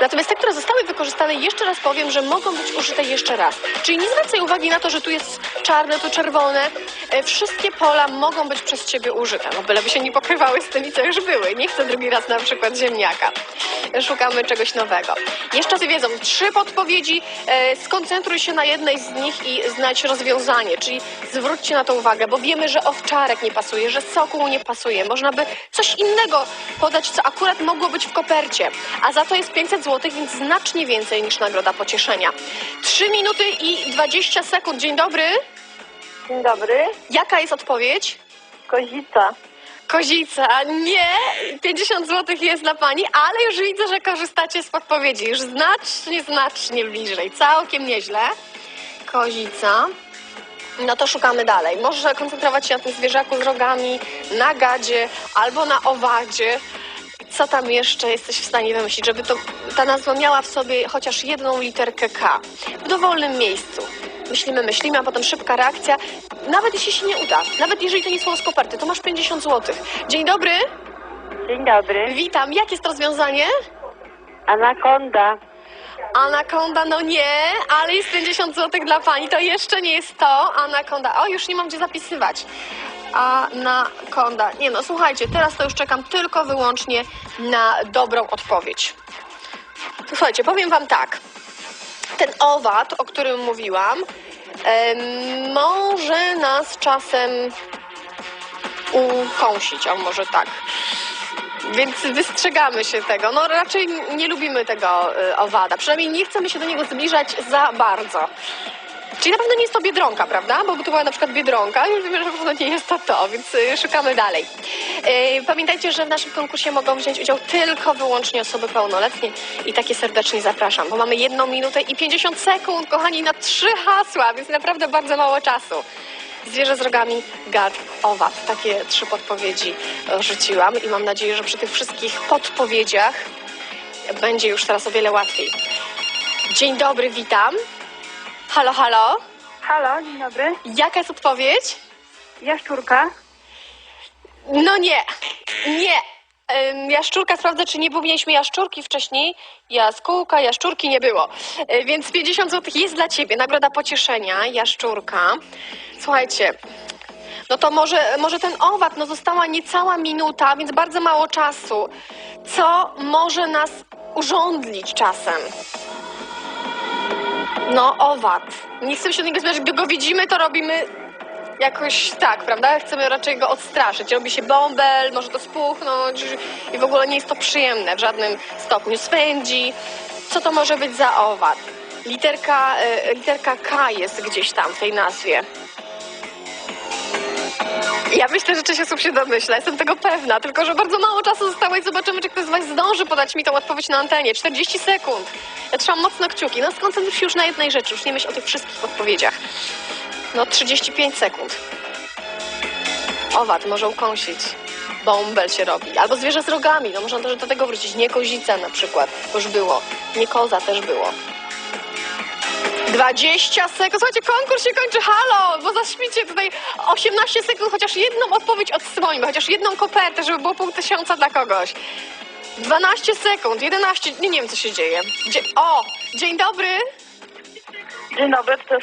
Natomiast te, które zostały wykorzystane, jeszcze raz powiem, że mogą być użyte jeszcze raz. Czyli nie zwracaj uwagi na to, że tu jest czarne, tu czerwone. E, Wszystkie pola mogą być przez ciebie użyte. No byleby się nie pokrywały z tymi, co już były. Nie chcę drugi raz na przykład ziemniaka. Szukamy czegoś nowego. Jeszcze wiedzą, trzy podpowiedzi. E, Skoncentruj się na jednej z nich i znajdź rozwiązanie. Czyli zwróćcie na to uwagę, bo wiemy, że owczarek nie pasuje, że sokół nie pasuje. Można by coś innego podać, co akurat mogło być w kopercie. A za to jest 500 zł, więc znacznie więcej niż nagroda pocieszenia. 3 minuty i 20 sekund. Dzień dobry. Dzień dobry. Jaka jest odpowiedź? Kozica. Kozica, nie, 50 zł jest dla pani, ale już widzę, że korzystacie z podpowiedzi. Już znacznie, znacznie bliżej. Całkiem nieźle. Kozica. No to szukamy dalej. Może koncentrować się na tym zwierzaku z rogami, na gadzie albo na owadzie. Co tam jeszcze jesteś w stanie wymyślić, żeby to, ta nazwa miała w sobie chociaż jedną literkę K w dowolnym miejscu. Myślimy, myślimy, a potem szybka reakcja. Nawet jeśli się nie uda, nawet jeżeli to nie słowo z koperty, to masz 50 zł. Dzień dobry, Dzień dobry. witam. Jakie jest rozwiązanie? Anakonda. Anakonda, no nie, ale jest 50 zł dla pani. To jeszcze nie jest to. Anakonda. O, już nie mam gdzie zapisywać. Anakonda. Nie no, słuchajcie, teraz to już czekam tylko wyłącznie na dobrą odpowiedź. Słuchajcie, powiem wam tak. Ten owad, o którym mówiłam, może nas czasem ukąsić, a może tak. Więc wystrzegamy się tego. No raczej nie lubimy tego y, owada. Przynajmniej nie chcemy się do niego zbliżać za bardzo. Czyli na pewno nie jest to biedronka, prawda? Bo tu była na przykład biedronka i wiemy, że na pewno nie jest to to, więc y, szukamy dalej. Y, Pamiętajcie, że w naszym konkursie mogą wziąć udział tylko wyłącznie osoby pełnoletnie i takie serdecznie zapraszam, bo mamy jedną minutę i 50 sekund, kochani, na trzy hasła, więc naprawdę bardzo mało czasu. Zwierzę z rogami, gad, owad. Takie trzy podpowiedzi e, rzuciłam i mam nadzieję, że przy tych wszystkich podpowiedziach będzie już teraz o wiele łatwiej. Dzień dobry, witam. Halo, halo. Halo, dzień dobry. Jaka jest odpowiedź? Jaszczurka. No nie, nie. Jaszczurka sprawdzę, czy nie było, mieliśmy jaszczurki wcześniej. Jaskółka, jaszczurki nie było. Y, Więc 50 zł jest dla ciebie. Nagroda pocieszenia, jaszczurka. Słuchajcie, no to może, może ten owad, no została niecała minuta, więc bardzo mało czasu. Co może nas urządlić czasem? No, owad. Nie chcemy się do niego zbliżać. Gdy go widzimy, to robimy jakoś tak, prawda? Chcemy raczej go odstraszyć. Robi się bąbel, może to spuchnąć i w ogóle nie jest to przyjemne w żadnym stopniu. Swędzi. Co to może być za owad? Literka, y, literka K jest gdzieś tam w tej nazwie. Ja myślę, że część osób się domyśla, jestem tego pewna, tylko że bardzo mało czasu zostało i zobaczymy, czy ktoś z Was zdąży podać mi tą odpowiedź na antenie. 40 sekund. Ja trzymam mocno kciuki. No skoncentruj się już na jednej rzeczy, już nie myśl o tych wszystkich odpowiedziach. No 35 sekund. Owad może ukąsić. Bąbel się robi. Albo zwierzę z rogami. No można też do tego wrócić. Nie kozica na przykład. To już było. Nie koza też było. 20 sekund. Słuchajcie, konkurs się kończy. Halo, bo zaśmicie tutaj 18 sekund, chociaż jedną odpowiedź odsłońmy, chociaż jedną kopertę, żeby było pół tysiąca dla kogoś. 12 sekund, 11, nie, nie wiem co się dzieje. Dzie o, dzień dobry. Dzień dobry, to